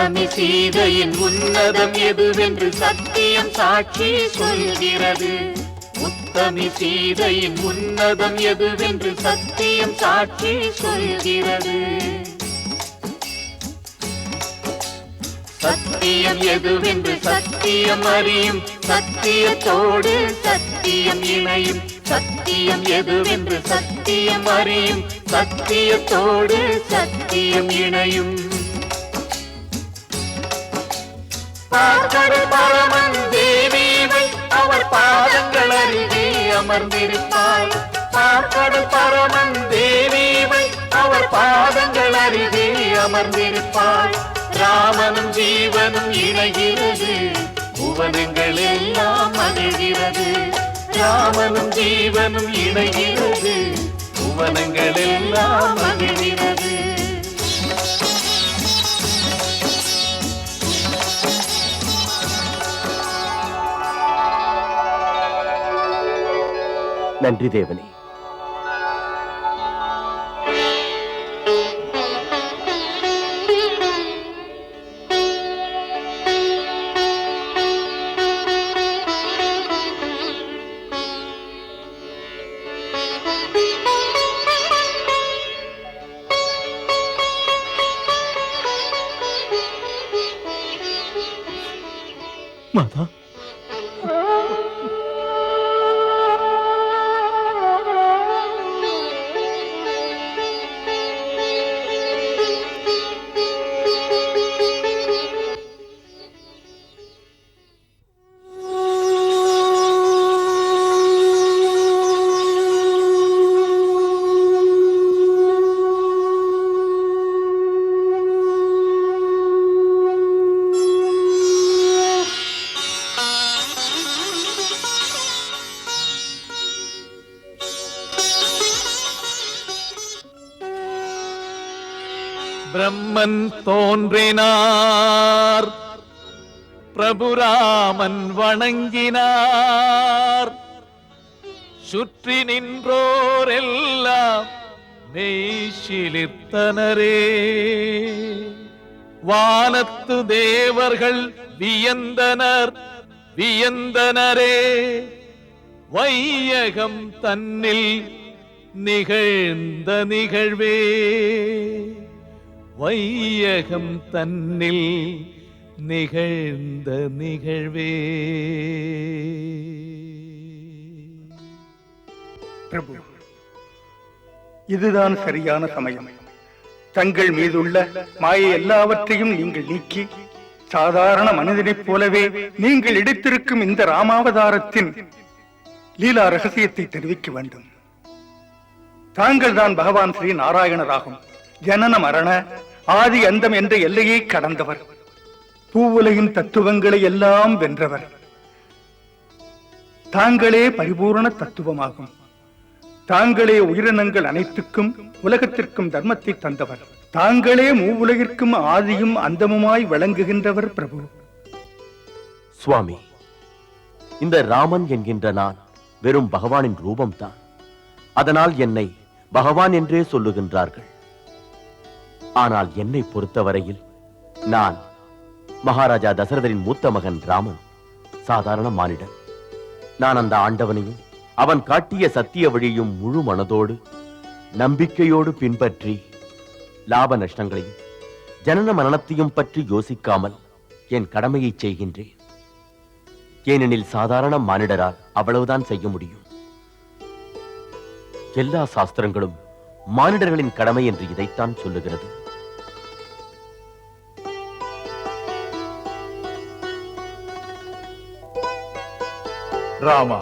உத்தமி சீதையின் உன்னதம் எதுவென்று சத்தியம் சாட்சி சொல்கிறது. உத்தமி சீதையின் உன்னதம் எதுவென்று சத்தியம் சாட்சி சொல்கிறது. சத்தியம் எதுவென்று சத்தியம் அறியும் சத்தியத்தோடு சத்தியம் இணையும். சத்தியம் எதுவென்று சத்தியம் அறியும் சத்தியத்தோடு சத்தியம் இணையும். பரமன் தேவிவை அவர் பாதங்கள் அருகே அமர்ந்திருப்பாள் பார்க்கடல் பரமன் தேவிவை அவர் பாதங்கள் அருகே அமர்ந்திருப்பாள் ராமனும் ஜீவனும் இணைகிறது புவனங்கள் எல்லாம் மகிழ்கிறது. ராமனும் ஜீவனும் இணைகிறது புவனங்கள் எல்லாம் மகிழ்கிறது. நன்றி தேவனே மாதா பிரம்மன் தோன்றினார். பிரபுராமன் வணங்கினார். சுற்றி நின்றோரெல்லாம் மெய்சிலிர்த்தனரே வானத்து தேவர்கள் வியந்தனர் வியந்தனரே. வையகம் தன்னில் நிகழ்ந்த நிகழ்வே. வையகம் தன்னில் நிகழ்ந்த நிகழ்வே. பிரபு இதுதான் சரியான சமயம். தங்கள் மீதுள்ள மாய எல்லாவற்றையும் நீங்கள் நீக்கி சாதாரண மனிதனைப் போலவே நீங்கள் எடுத்திருக்கும் இந்த ராமாவதாரத்தின் லீலா ரகசியத்தை தெரிவிக்க வேண்டும். தாங்கள் தான் பகவான் ஸ்ரீ நாராயணராகும் ஜனன மரண ஆதி அந்தம் என்ற எல்லையை கடந்தவர். பூவுலகின் தத்துவங்களை எல்லாம் வென்றவர். தாங்களே பரிபூரண தத்துவமாகும். தாங்களே உயிரினங்கள் அனைத்துக்கும் உலகத்திற்கும் தர்மத்தை தந்தவர். தாங்களே மூவுலகிற்கும் ஆதியும் அந்தமுமாய் விளங்குகின்றவர் பிரபு. சுவாமி இந்த ராமன் என்கின்ற நான் வெறும் பகவானின் ரூபம்தான். அதனால் என்னை பகவான் என்றே சொல்லுகின்றார்கள். ஆனால் என்னை பொறுத்தவரையில் நான் மகாராஜா தசரதரின் மூத்த மகன் ராமன் சாதாரண மானிடன். நான் அந்த ஆண்டவனையும் அவன் காட்டிய சத்திய வழியும் முழு மனதோடு நம்பிக்கையோடு பின்பற்றி லாப நஷ்டங்களையும் ஜனன மரணத்தையும் பற்றி யோசிக்காமல் என் கடமையை செய்கின்றேன். ஏனெனில் சாதாரண மானிடரால் அவ்வளவுதான் செய்ய முடியும். எல்லா சாஸ்திரங்களும் மானிடர்களின் கடமை என்று இதைத்தான் சொல்லுகிறது. ராமா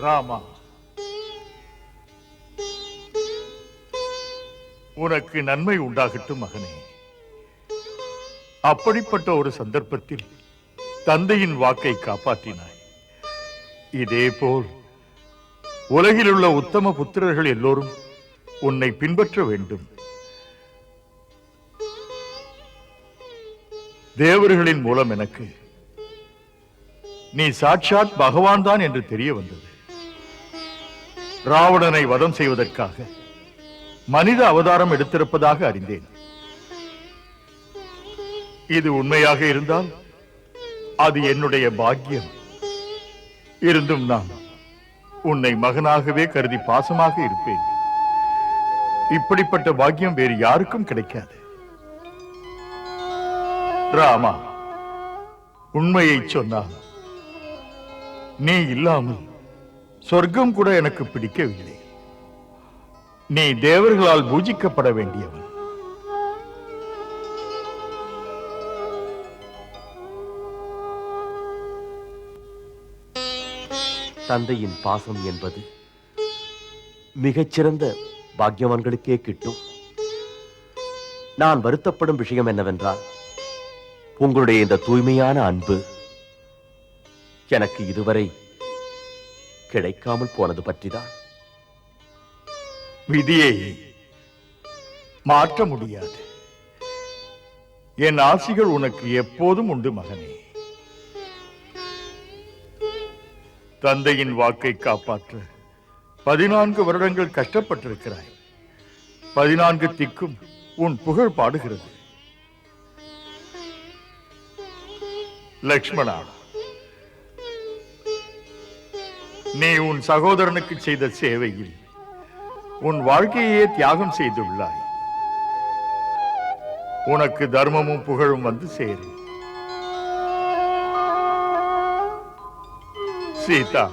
ராமா உனக்கு நன்மை உண்டாகட்டும் மகனே. அப்படிப்பட்ட ஒரு சந்தர்ப்பத்தில் தந்தையின் வாக்கை காப்பாற்றினாய். இதேபோல் உலகில் உள்ள உத்தம புத்திரர்கள் எல்லோரும் உன்னை பின்பற்ற வேண்டும். தேவர்களின் மூலம் எனக்கு நீ சாட்சாத் பகவான் தான் என்று தெரிய வந்தது. ராவணனை வதம் செய்வதற்காக மனித அவதாரம் எடுத்திருப்பதாக அறிந்தேன். இது உண்மையாக இருந்தால் அது என்னுடைய பாக்கியம். இருந்தும் நான் உன்னை மகனாகவே கருதி பாசமாக இருப்பேன். இப்படிப்பட்ட பாக்கியம் வேறு யாருக்கும் கிடைக்காது. ராமா உண்மையை சொன்னால் நீ இல்லாமல் சொர்க்கம் கூட எனக்கு பிடிக்கவில்லை. நீ தேவர்களால் பூஜிக்கப்பட வேண்டியவன். தந்தையின் பாசம் என்பது மிகச்சிறந்த பாக்கியவான்களுக்கே கிட்டும். நான் வருத்தப்படும் விஷயம் என்னவென்றால் உங்களுடைய இந்த தூய்மையான அன்பு எனக்கு இதுவரை கிடைக்காமல் போனது பற்றிதான். விதியை மாற்ற முடியாது. என் ஆசிகள் உனக்கு எப்போதும் உண்டு மகனே. தந்தையின் வாக்கை காப்பாற்ற பதினான்கு வருடங்கள் கஷ்டப்பட்டிருக்கிறாய். பதினான்கு திக்கும் உன் புகழ் பாடுகிறது. லக்ஷ்மணா நீ உன் சகோதரனுக்கு செய்த சேவையில் உன் வாழ்க்கையே தியாகம் செய்துள்ளாய். உனக்கு தர்மமும் புகழும் வந்து சேரும். சீதா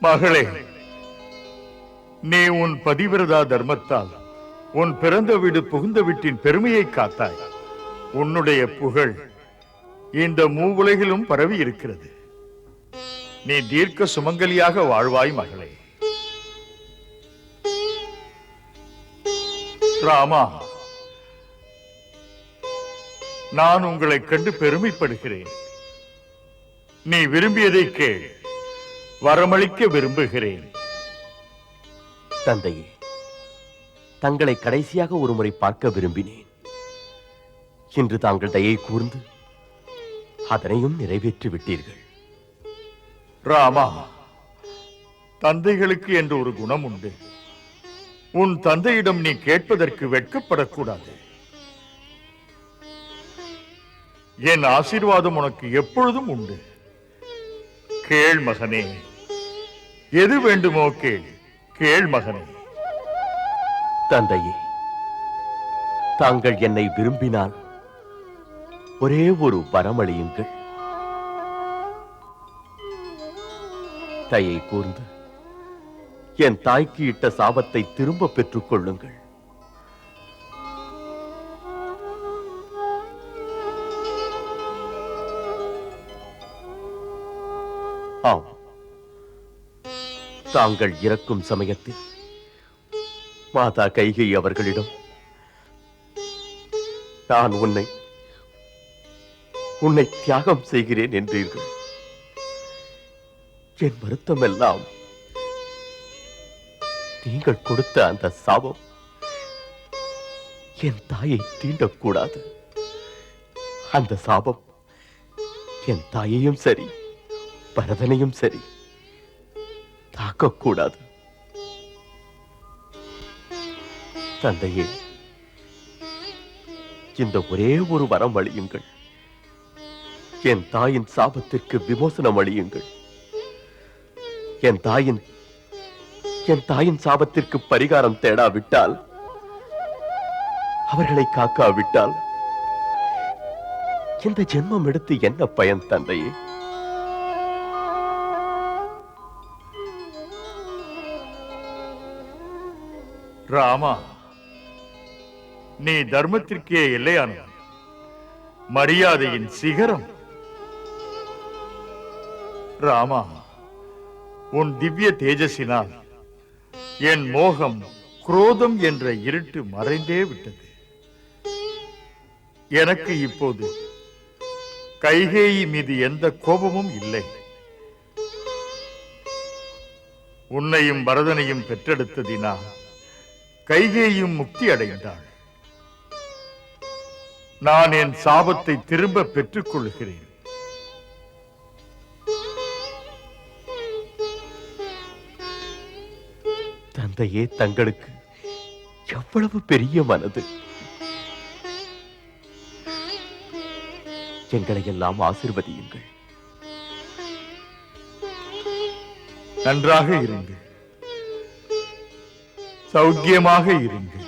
மகளே நீ உன் பதிவிரதா தர்மத்தால் உன் பிறந்த வீடு புகுந்த வீட்டின் பெருமையை காத்தாய். உன்னுடைய புகழ் இந்த மூவுலகிலும் பரவி இருக்கிறது நீ தீர்க்க சுமங்கலியாக வாழ்வாய் மகளே. ராமா நான் உங்களை கண்டு பெருமைப்படுகிறேன். நீ விரும்பியதை கேள் வரமளிக்க விரும்புகிறேன். தந்தையே தங்களை கடைசியாக ஒருமுறை பார்க்க விரும்பினேன். இன்று தாங்கள் தயை கூர்ந்து அதனையும் நிறைவேற்றி விட்டீர்கள் ராமா தந்தைகளுக்கு என்று ஒரு குணம் உண்டு. உன் தந்தையிடம் நீ கேட்பதற்கு வெட்கப்படக்கூடாது. என் ஆசீர்வாதம் உனக்கு எப்பொழுதும் உண்டு. கேள் மகனே எது வேண்டுமோ கேள் கேள் மகனே. தந்தையே தாங்கள் என்னை விரும்பினால் ஒரே ஒரு வரமளியுங்கள். தயை கூர்ந்து என் தாய்க்கு இட்ட சாபத்தை திரும்ப பெற்றுக் கொள்ளுங்கள். ஆம். தாங்கள் இறக்கும் சமயத்தில் மாதா கைகை அவர்களிடம் நான் உன்னை உன்னை தியாகம் செய்கிறேன் என்றீர்கள். என் வருத்தம் எல்லாம் நீங்கள் கொடுத்த அந்த சாபம் என் தாயை தீண்டக்கூடாது. அந்த சாபம் என் தாயையும் சரி பரதனையும் சரி தாக்கக்கூடாது. தந்தையே இந்த ஒரே ஒரு வரம் அழியுங்கள். என் தாயின் சாபத்திற்கு விமோசனம் அழியுங்கள். என் தாயின் என் தாயின் சாபத்திற்கு பரிகாரம் தேடாவிட்டால் அவர்களை காக்காவிட்டால் இந்த ஜென்மம் எடுத்து என்ன பயன் தந்தையே? ராமா நீ தர்மத்திற்கே இல்லையான மரியாதையின் சிகரம். ராமா உன் திவ்ய தேஜஸினால் என் மோகம் குரோதம் என்ற இருட்டு மறைந்தே விட்டது. எனக்கு இப்போது கைகேயி மீது எந்த கோபமும் இல்லை. உன்னையும் பரதனையும் பெற்றெடுத்ததினால் கைகேயும் முக்தி அடைந்தாள். நான் என் சாபத்தை திரும்ப பெற்றுக் கொள்கிறேன் தந்தையே தங்களுக்கு எவ்வளவு பெரிய மனது. எங்களை எல்லாம் ஆசிர்வதியுங்கள். நன்றாக இருங்கள். சௌக்கியமாக இருங்கள்.